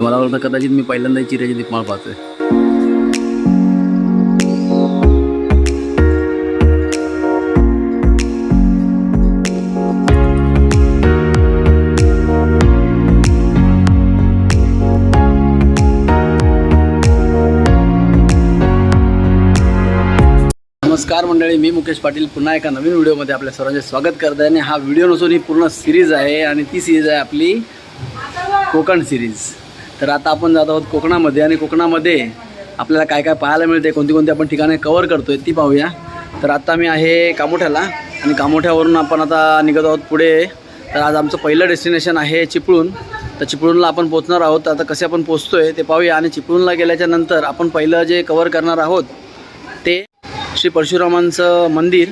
मला वाटतं कदाचित मी पहिल्यांदा चिऱ्याची दीपमाळ पाहतोय. नमस्कार मंडळी मी मुकेश पाटील. पुन्हा एका नवीन व्हिडिओमध्ये आपल्या सर्वांचे स्वागत करत आहे आणि हा व्हिडिओ नसून ही पूर्ण सिरीज आहे आणि ती सिरीज आहे आपली कोकण सिरीज. तर आता आपण जात आहोत कोकणामध्ये आणि कोकणामध्ये आपल्याला काय काय पाहायला मिळते कोणती कोणती आपण ठिकाणे कवर करतोय ती पाहूया. तर आता मी आहे कामोठ्याला आणि कामोठ्यावरून आपण आता निघत आहोत पुढे. तर आज आमचं पहिलं डेस्टिनेशन आहे चिपळूण. तर चिपळूणला आपण पोचणार आहोत. तर आता कसे आपण पोहोचतोय ते पाहूया आणि चिपळूणला गेल्याच्यानंतर आपण पहिलं जे कवर करणार आहोत ते श्री परशुरामांचं मंदिर.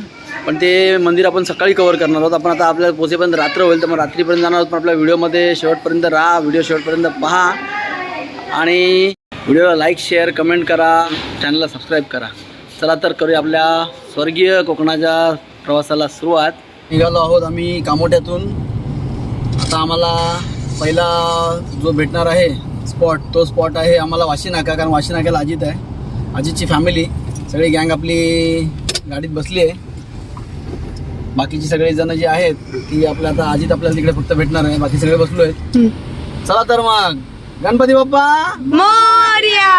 पण ते मंदिर आपण सकाळी कवर करणार आहोत. आपण आता आपल्याला पोचेपर्यंत रात्र होईल तर मग रात्रीपर्यंत जाणार आहोत. पण आपल्या व्हिडिओमध्ये शेवटपर्यंत राहा. व्हिडिओ शेवटपर्यंत पहा. आणि व्हिडिओला लाईक शेअर कमेंट करा. चॅनलला सबस्क्राईब करा. चला तर करूया आपल्या स्वर्गीय कोकणाच्या प्रवासाला सुरुवात. निघालो आहोत आम्ही कामोठ्यातून आता आम्हाला पहिला जो भेटणार आहे स्पॉट तो स्पॉट आहे आम्हाला वाशी नाका कारण वाशी नाक्याला अजित आहे. अजितची फॅमिली सगळी गँग आपली गाडीत बसली आहे. बाकीची सगळे जण जी आहेत ती आपल्या आता अजित आपल्याला तिकडे फक्त भेटणार आहे. बाकी सगळे बसलो आहेत चला तर मग. गणपती बाप्पा! मोर्या!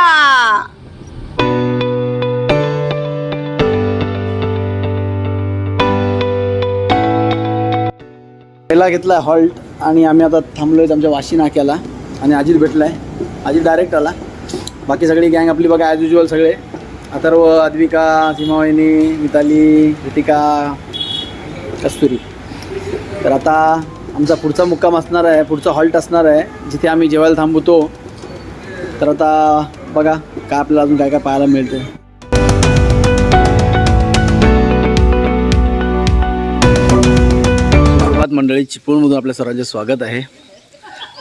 पहिला घेतला हॉल्ट आणि आम्ही आता थांबलो आहेत आमच्या वाशी नाक्याला आणि अजित भेटला आहे अजित डायरेक्ट आला. बाकी सगळी गँग आपली बघा ॲज युजल सगळे. अथर्व अद्विका सीमावाहिनी मिताली कृतिका कस्तुरी. तर आता आमचा पुढचा मुक्काम असणार आहे पुढचा हॉल्ट असणार आहे जिथे आम्ही जेवायला थांबवतो तर आता बघा काय आपल्याला अजून काय काय पाहायला मिळते सुरुवात मंडळी चिपळूणमधून आपल्या सर्वांचे स्वागत आहे.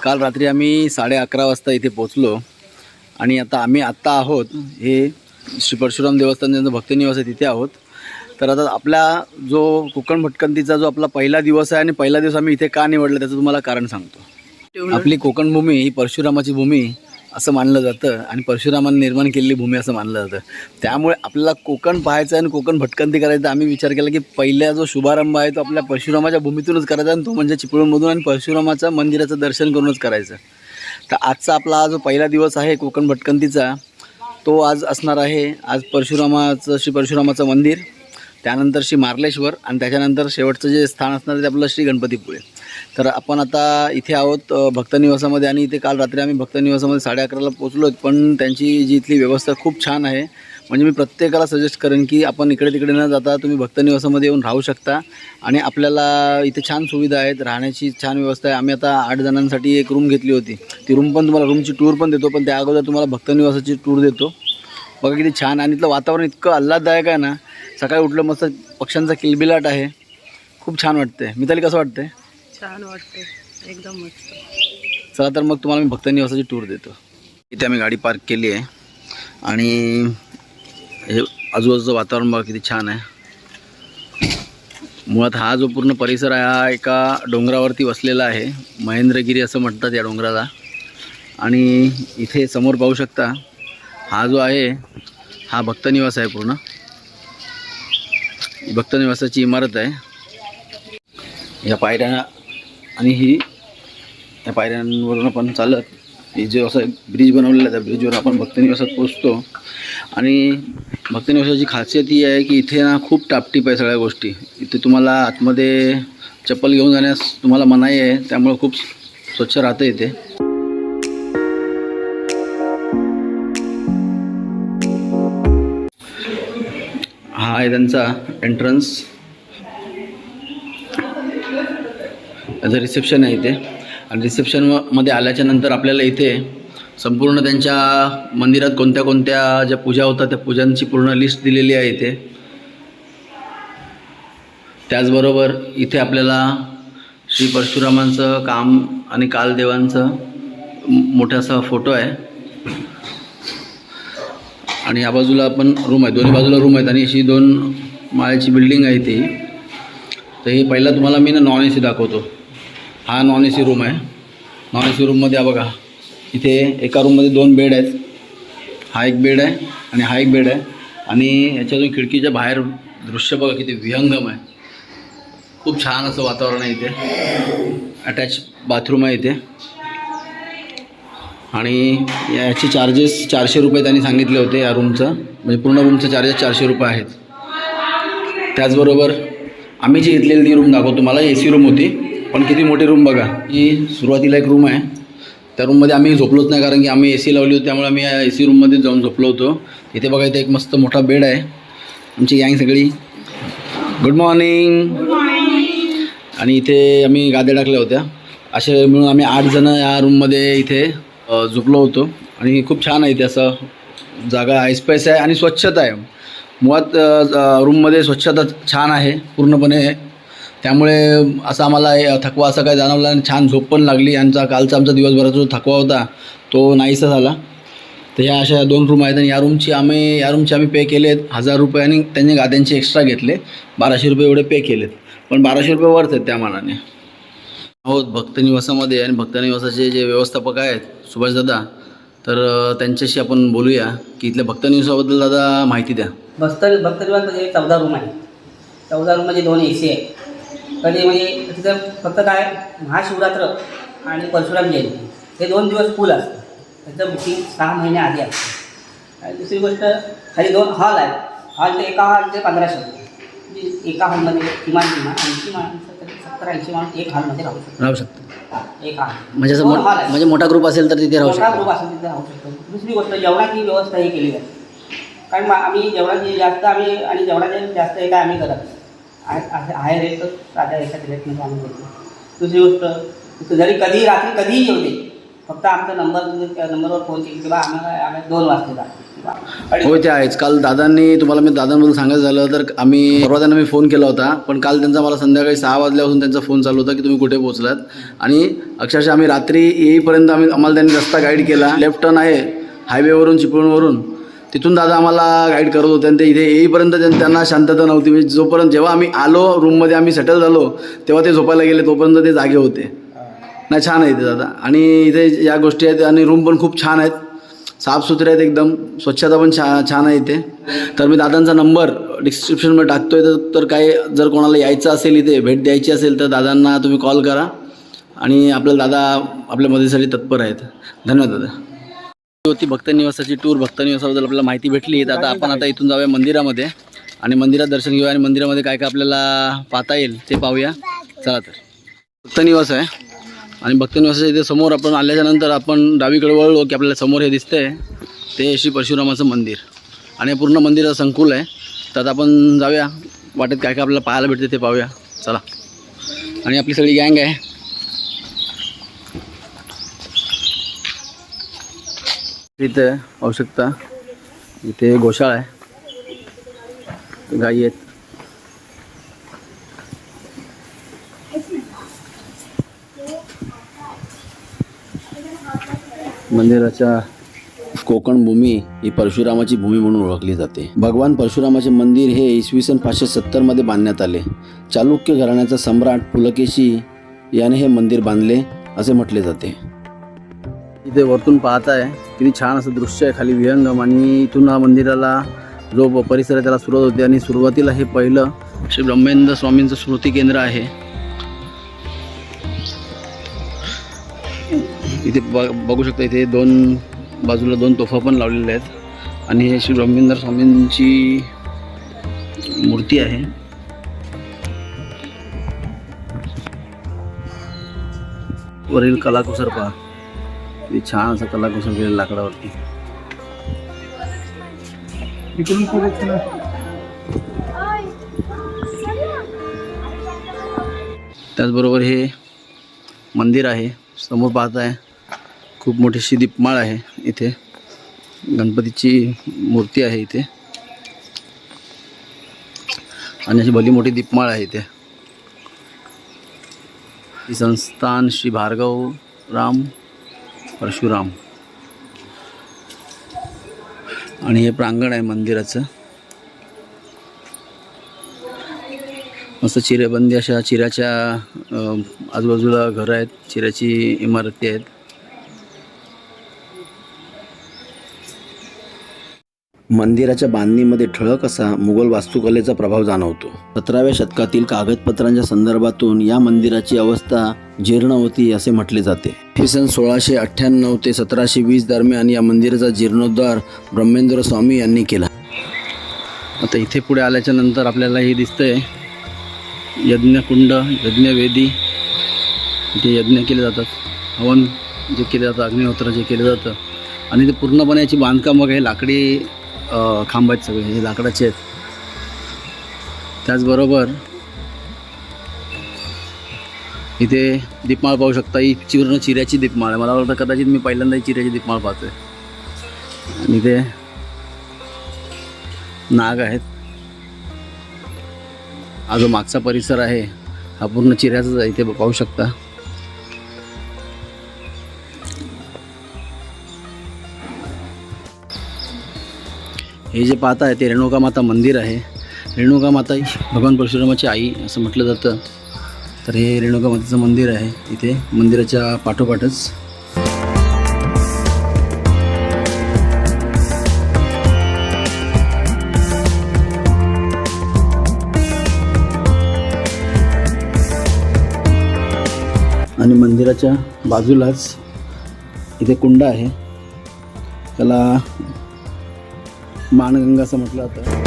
काल रात्री आम्ही साडे अकरा वाजता इथे पोचलो आणि आता आम्ही आत्ता आहोत हे श्री परशुराम देवस्थान ज्यांचं भक्तनिवास आहे तिथे आहोत. तर आता आपला जो कोकण भटकंतीचा जो आपला पहिला दिवस आहे आणि पहिला दिवस आम्ही इथे का निवडला त्याचं तुम्हाला कारण सांगतो. आपली कोकण भूमी ही परशुरामाची भूमी असं मानलं जातं आणि परशुरामाने निर्माण केलेली भूमी असं मानलं जातं. त्यामुळे आपल्याला कोकण पाहायचं आहे आणि कोकण भटकंती करायचं आम्ही विचार केला की पहिला जो शुभारंभ आहे तो आपल्या परशुरामाच्या भूमीतूनच करायचा आणि तो म्हणजे चिपळूणमधून आणि परशुरामाचं मंदिराचं दर्शन करूनच करायचं. तर आजचा आपला हा जो पहिला दिवस आहे कोकण भटकंतीचा तो आज असणार आहे आज परशुरामाचं श्री परशुरामाचं मंदिर. त्यानंतर श्री मार्लेश्वर आणि त्याच्यानंतर शेवटचं जे स्थान असणार ते आपलं श्री गणपतीपुळे तर आपण आता इथे आहोत भक्तनिवासामध्ये आणि इथे काल रात्री आम्ही भक्तनिवासामध्ये साडे अकराला पोचलो पण त्यांची जी इथली व्यवस्था खूप छान आहे. म्हणजे मी प्रत्येकाला सजेस्ट करेन की आपण इकडे तिकडे न जाता तुम्ही भक्तनिवासामध्ये येऊन राहू शकता आणि आपल्याला इथे छान सुविधा आहेत राहण्याची छान व्यवस्था आहे. आम्ही आता आठ जणांसाठी एक रूम घेतली होती. ती रूम पण तुम्हाला रूमची टूर पण देतो पण त्या अगोदर तुम्हाला भक्तनिवासाची टूर देतो. बघा किती छान आणि इथलं वातावरण इतकं आल्हाददायक आहे ना सकाळी उठलं मस्त पक्ष्यांचा किलबिलाट आहे. खूप छान वाटतंय. मिताली कसं वाटतंय? छान वाटते एकदम मस्त. चला तर मग तुम्हाला मी भक्त निवासाची टूर देतो. इथे आम्ही गाडी पार्क केली आहे. आणि हे आजूबाजूचं वातावरण बघा किती छान आहे. मुळात हा जो पूर्ण परिसर आहे हा एका डोंगरावरती वसलेला आहे. महेंद्रगिरी असं म्हणतात या डोंगराला. आणि इथे समोर पाहू शकता हा जो आहे हा भक्तनिवास आहे पूर्ण. भक्त भक्तनिवासाची इमारत आहे. या पायऱ्या आणि ही या पायऱ्यांवरून आपण चालत हे जे असं ब्रिज बनवलेला आहे त्या ब्रिजवर आपण भक्तनिवासात पोचतो आणि भक्तनिवासाची खासियत ही आहे की इथे ना खूप टापटीप आहे सगळ्या गोष्टी. इथे तुम्हाला आतमध्ये चप्पल घेऊन जाण्यास तुम्हाला मनाई आहे त्यामुळे खूप स्वच्छ राहतं इथे. हा आहे त्यांचा एंट्रन्स त्याचं रिसेप्शन आहे इथे. आणि रिसेप्शनमध्ये आल्याच्यानंतर आपल्याला इथे संपूर्ण त्यांच्या मंदिरात कोणत्या कोणत्या ज्या पूजा होतात त्या पूजांची पूर्ण लिस्ट दिलेली आहे इथे. त्याचबरोबर इथे आपल्याला श्री परशुरामांचं काम आणि कालदेवांचं मोठासा फोटो आहे. आणि या बाजूला पण रूम आहे. दोन्ही बाजूला रूम आहेत आणि अशी दोन माळ्याची बिल्डिंग आहे ती. तर हे पहिला तुम्हाला मी ना नॉन ए सी दाखवतो. हा नॉन ए सी रूम आहे. नॉन ए सी रूममध्ये बघा इथे एका रूममध्ये दोन बेड आहेत. हा एक बेड आहे आणि हा एक बेड आहे. आणि याच्यातून खिडकीच्या बाहेर दृश्य बघा किती विहंगम आहे. खूप छान असं वातावरण आहे इथे. अटॅच बाथरूम आहे इथे. आणि याचे चार्जेस चारशे रुपये त्यांनी सांगितले होते या रूमचं म्हणजे पूर्ण रूमचं चार्जेस चारशे रुपये आहेत. त्याचबरोबर आम्ही जी घेतलेली ती रूम दाखवतो. तुम्हाला ए सी रूम होती पण किती मोठी रूम बघा. ही सुरुवातीला एक रूम आहे. त्या रूममध्ये आम्ही झोपलोच नाही कारण की आम्ही ए सी लावली होती त्यामुळे आम्ही या ए सी रूममध्ये जाऊन झोपलो होतो. इथे बघा इथे एक मस्त मोठा बेड आहे. आमची गँग सगळी. गुड मॉर्निंग आणि इथे आम्ही गाद्या टाकल्या होत्या. असे मिळून आम्ही आठ जणं या रूममध्ये इथे झोपलो होतो. आणि खूप छान आहे इथे असं जागा ऐसपैस आहे आणि स्वच्छता आहे. मुळात रूममध्ये स्वच्छता छान आहे पूर्णपणे त्यामुळे असा आम्हाला थकवा असा काही जाणवला आणि छान झोप पण लागली. यांचा कालचा आमचा दिवसभराचा जो थकवा होता तो नाहीसा झाला. तर ह्या अशा दोन रूम आहेत आणि या रूमची आम्ही या रूमचे आम्ही पे केलेत हजार रुपये आणि त्यांनी गाद्यांचे एक्स्ट्रा घेतले. बाराशे रुपये एवढे पे केलेत. पण बाराशे रुपये वरच आहेत त्या मानाने. हो भक्त निवासामध्ये आणि भक्त निवासाचे जे व्यवस्थापक आहेत सुभाष दादा तर त्यांच्याशी आपण बोलूया की इथल्या भक्त निवासाबद्दल दादा माहिती द्या. भक्त भक्तनिवासमध्ये चौदा रूम आहे चौदा रूममध्ये दोन ए सी आहे कधी म्हणजे तिथं फक्त काय महाशिवरात्र आणि परशुराम जयंती. हे दोन दिवस फुल असतं. त्याचं बुकिंग सहा महिने आधी असतं. आणि दुसरी गोष्ट खाली दोन हॉल आहेत. हॉलचे एका हॉलचे पंधराशे रुपये. एका हॉलमध्ये किमान किमान ऐंशी माणसं तरी सत्तर ऐंशी माणूस एक हॉलमध्ये राहू शकतो राहू शकतो एक हॉल. म्हणजे असं दोन मो- हॉल आहेत. म्हणजे मोठा ग्रुप असेल तर तिथे राहू मोठा शकतो ग्रुप असेल तिथे राहू शकतो. दुसरी गोष्ट जेवणाची व्यवस्था ही केली जाते. कारण मग आम्ही जेवणाची जास्त आम्ही आणि जेवणाचे जास्त हे काय आम्ही करत नाही. आहे- आहे आहे रेटच साध्या रेटमध्ये आम्ही देतो दुसरी गोष्ट जरी कधी रात्री कधीही येऊ दे फक्त आमचा नंबर नंबरवर फोन केली की बा आम्हाला आम्ही दोन वाजता जातो किंवा हो ते आहेच. काल दादांनी तुम्हाला मी दादांबद्दल सांगायचं झालं तर आम्ही परवा त्यांना मी फोन केला होता पण काल त्यांचा मला संध्याकाळी सहा वाजल्यापासून त्यांचा फोन चालू होता की तुम्ही कुठे पोहोचलात. आणि अक्षरशः आम्ही रात्री येईपर्यंत आम्ही आम्हाला त्यांनी रस्ता गाईड केला. लेफ्ट टर्न आहे हायवेवरून चिपळूणवरून. तिथून दादा आम्हाला गाईड करत होते आणि ते इथे येईपर्यंत त्यांना शांतता नव्हती. म्हणजे जोपर्यंत जेव्हा आम्ही आलो रूममध्ये आम्ही सेटल झालो तेव्हा ते झोपायला गेले. तोपर्यंत ते जागे होते. नाही छान आहे इथे दादा. आणि इथे या गोष्टी आहेत आणि रूम पण खूप छान आहेत. साफसुथरे आहेत एकदम. स्वच्छता पण छा छान आहे इथे. तर मी दादांचा नंबर डिस्क्रिप्शनमध्ये टाकतोय. तर तर काय जर कोणाला यायचं असेल इथे भेट द्यायची असेल तर दादांना तुम्ही कॉल करा. आणि आपल्याला दादा आपल्या मदतीसाठी तत्पर आहेत. धन्यवाद दादा. होती भक्त निवासाची टूर भक्त निवासाबद्दल आपल्याला माहिती भेटली. तर आता आपण आता इथून जाऊया मंदिरामध्ये. आणि मंदिरात दर्शन घेऊया. आणि मंदिरामध्ये काय काय आपल्याला पाहता येईल ते पाहूया. चला तर. भक्त निवास आहे. आणि भक्तनिवासाच्या इथे समोर आपण आल्याच्यानंतर आपण डावीकडे वळलो की आपल्याला समोर हे दिसतंय. ते श्री परशुरामाचं मंदिर. आणि पूर्ण मंदिराचं संकुल आहे. तर आता आपण जाऊया. वाटेत काय काय आपल्याला पाहायला भेटते ते पाहूया. चला. आणि आपली सगळी गँग आहे. इथे आवश्यकता इथे गोशाळा आहे. गाई आहेत. मंदिराच्या कोकण भूमी ही परशुरामाची भूमी म्हणून ओळखली जाते. भगवान परशुरामाचे मंदिर हे इसवी सन पाचशे सत्तरमध्ये बांधण्यात आले. चालुक्य घराण्याचा सम्राट पुलकेशी याने हे मंदिर बांधले असे म्हटले जाते. इथे वरतून पाहताय किती छान असं दृश्य आहे खाली विहंगम आणि इथून हा मंदिराला जो परिसर आहे त्याला सुरुवात होते आणि सुरुवातीला हे पहिलं श्री ब्रह्मेंद्र स्वामींचं स्मृती केंद्र आहे. इथे ब बघू शकता इथे दोन बाजूला दोन तोफा पण लावलेल्या आहेत. आणि हे श्री ब्रह्मेंद्र स्वामींची मूर्ती आहे. वरील कलाकुसर पहा. किती छान असं कलाकुसर केलेलं लाकडावरती. त्याचबरोबर हे मंदिर आहे. समोर पाहताय. खूप मोठीशी दीपमाळ आहे इथे. गणपतीची मूर्ती आहे इथे. आणि अशी भली मोठी दीपमाळ आहे इथे. ही संस्थान श्री भार्गव राम परशुराम. आणि हे प्रांगण आहे मंदिराचं. मस्त चिरेबंदी अशा चिऱ्याच्या आजूबाजूला घरं आहेत चिऱ्याची इमारती आहेत. मंदिराच्या बांधणीमध्ये ठळक असा मुघल वास्तुकलेचा प्रभाव जाणवतो. सतराव्या शतकातील कागदपत्रांच्या संदर्भातून या मंदिराची अवस्था जीर्ण होती असे म्हटले जाते. हे सन सोळाशे अठ्ठ्याण्णव ते सतराशे वीस दरम्यान या मंदिराचा जीर्णोद्धार ब्रह्मेंद्र स्वामी यांनी केला. आता इथे पुढे आल्याच्यानंतर आपल्याला हे दिसतंय यज्ञकुंड यज्ञवेदी इथे यज्ञ केले जातात हवन जे केले जातं अग्निहोत्र जे केलं जातं आणि ते पूर्णपणे याची बांधकाम वगैरे लाकडी खांब आहेत सगळे हे लाकडाचे आहेत. त्याचबरोबर इथे दीपमाळ पाहू शकता. ही चिर्ण चिऱ्याची दीपमाळ आहे. मला वाटतं कदाचित मी पहिल्यांदा चिऱ्याची दीपमाळ पाहतोय. आणि इथे नाग आहेत. हा जो मागचा परिसर आहे हा पूर्ण चिऱ्याचाच आहे. इथे पाहू शकता. हे जे पाहत आहे ते रेणुका माता मंदिर आहे. रेणुका माता ही भगवान परशुरामाची आई असं म्हटलं जातं. तर हे रेणुका मातेचं मंदिर आहे. इथे मंदिराच्या पाठोपाठच. आणि मंदिराच्या बाजूलाच इथे कुंड आहे. त्याला मानगंगा असं म्हटलं जातं.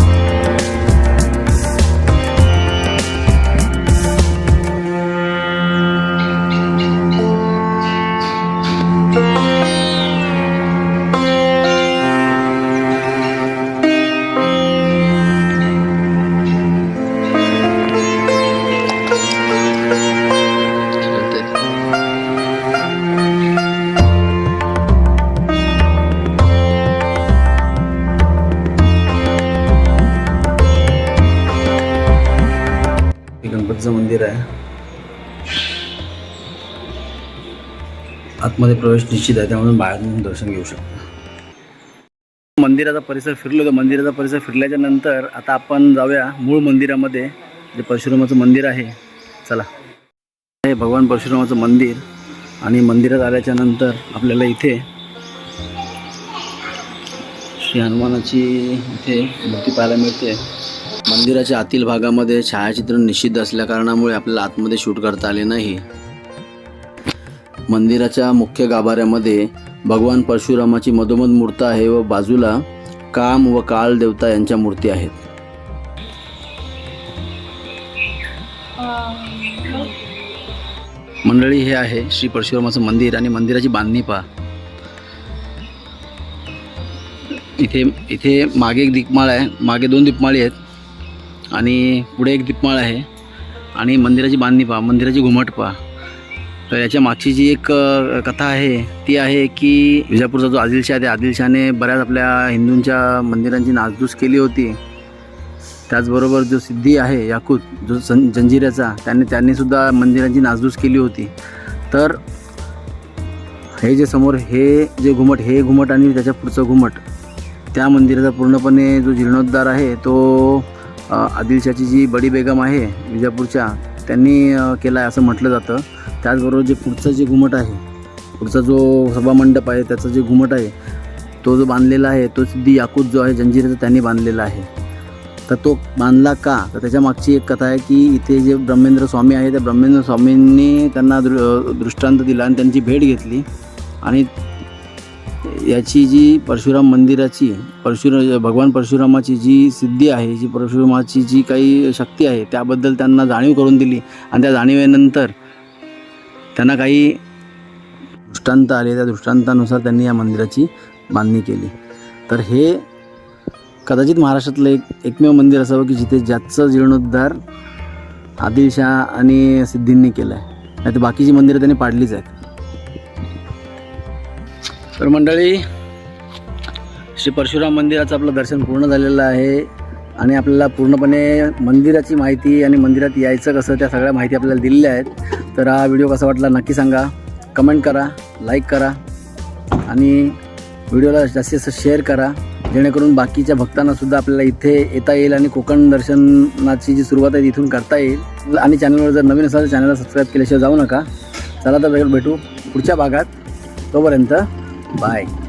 आतमध्ये प्रवेश निश्चित आहे त्यामुळे बाहेरून दर्शन घेऊ शकतो. मंदिराचा परिसर फिरलो तर मंदिराचा परिसर फिरल्याच्या नंतर आता आपण जाऊया मूळ मंदिरामध्ये जे परशुरामाचं मंदिर आहे. चला. हे भगवान परशुरामाचं मंदिर आणि मंदिरात आल्याच्यानंतर आपल्याला इथे श्री हनुमानाची इथे मूर्ती पाहायला मिळते. मंदिराच्या आतील भागामध्ये छायाचित्र निषिद्ध असल्या कारणामुळे आपल्याला आतमध्ये शूट करता आले नाही. मंदिराच्या मुख्य गाभाऱ्यामध्ये भगवान परशुरामाची मधोमध मूर्त आहे व बाजूला काम व काळ देवता यांच्या मूर्ती आहेत. मंडळी हे आहे श्री परशुरामाचं मंदिर आणि मंदिराची बांधणी पहा. इथे इथे मागे एक दीपमाळ आहे. मागे दोन दीपमाळी आहेत आणि पुढे एक दीपमाळ आहे. आणि मंदिराची बांधणी पहा. मंदिराची घुमट पहा. तर याच्या मागची जी एक कथा आहे ती आहे की विजापूरचा जो आदिलशाह त्या आदिलशहाने बऱ्याच आपल्या हिंदूंच्या मंदिरांची नासधूस केली होती. त्याचबरोबर जो सिद्धी आहे याकूत जो सं जंजिऱ्याचा त्याने त्यांनीसुद्धा मंदिरांची नासधूस केली होती. तर हे जे समोर हे जे घुमट हे घुमट आणि त्याच्या पुढचं घुमट त्या मंदिराचा पूर्णपणे जो जीर्णोद्धार आहे तो आदिलशाहची आदिलशाची जी बडी बेगम आहे विजापूरच्या त्यांनी केला आहे असं म्हटलं जातं. त्याचबरोबर जे पुढचं जे घुमट आहे पुढचा जो सभामंडप आहे त्याचं जे घुमट आहे तो जो बांधलेला आहे तो सिद्धी याकूत जो आहे जंजिरेचा त्यांनी बांधलेला आहे. तर तो बांधला का? तर त्याच्या मागची एक कथा आहे की इथे जे ब्रह्मेंद्र स्वामी आहे त्या ब्रह्मेंद्र स्वामींनी त्यांना दृ दृष्टांत दिला आणि त्यांची भेट घेतली. आणि याची जी परशुराम मंदिराची परशुरा भगवान परशुरामाची जी सिद्धी आहे जी परशुरामाची जी काही शक्ती आहे त्याबद्दल त्यांना जाणीव करून दिली. आणि त्या जाणीवेनंतर त्यांना काही दृष्टांत आले. त्या दृष्टांतानुसार त्यांनी या मंदिराची बांधणी केली. तर हे कदाचित महाराष्ट्रातलं एक एकमेव मंदिर असावं की जिथे ज्याचं जीर्णोद्धार आदिलशाह आणि सिद्धींनी केलं आहे नाही तर बाकीची मंदिरं त्यांनी पाडलीच आहेत. तर मंडळी श्री परशुराम मंदिराचं आपलं दर्शन पूर्ण झालेलं आहे आणि आपल्याला पूर्णपणे मंदिराची माहिती आणि मंदिरात यायचं कसं त्या सगळ्या माहिती आपल्याला दिलेल्या आहेत. तर हा व्हिडिओ कसा वाटला नक्की सांगा. कमेंट करा लाईक करा आणि व्हिडिओला जास्तीत जास्त शेअर करा. जेणेकरून बाकीच्या भक्तांनासुद्धा आपल्याला इथे येता येईल आणि कोकण दर्शनाची जी सुरुवात आहे तिथून इथून करता येईल. आणि चॅनलवर जर नवीन असाल तर चॅनलला सबस्क्राईब केल्याशिवाय जाऊ नका. चला तर भेटू पुढच्या भागात. तोपर्यंत Bye.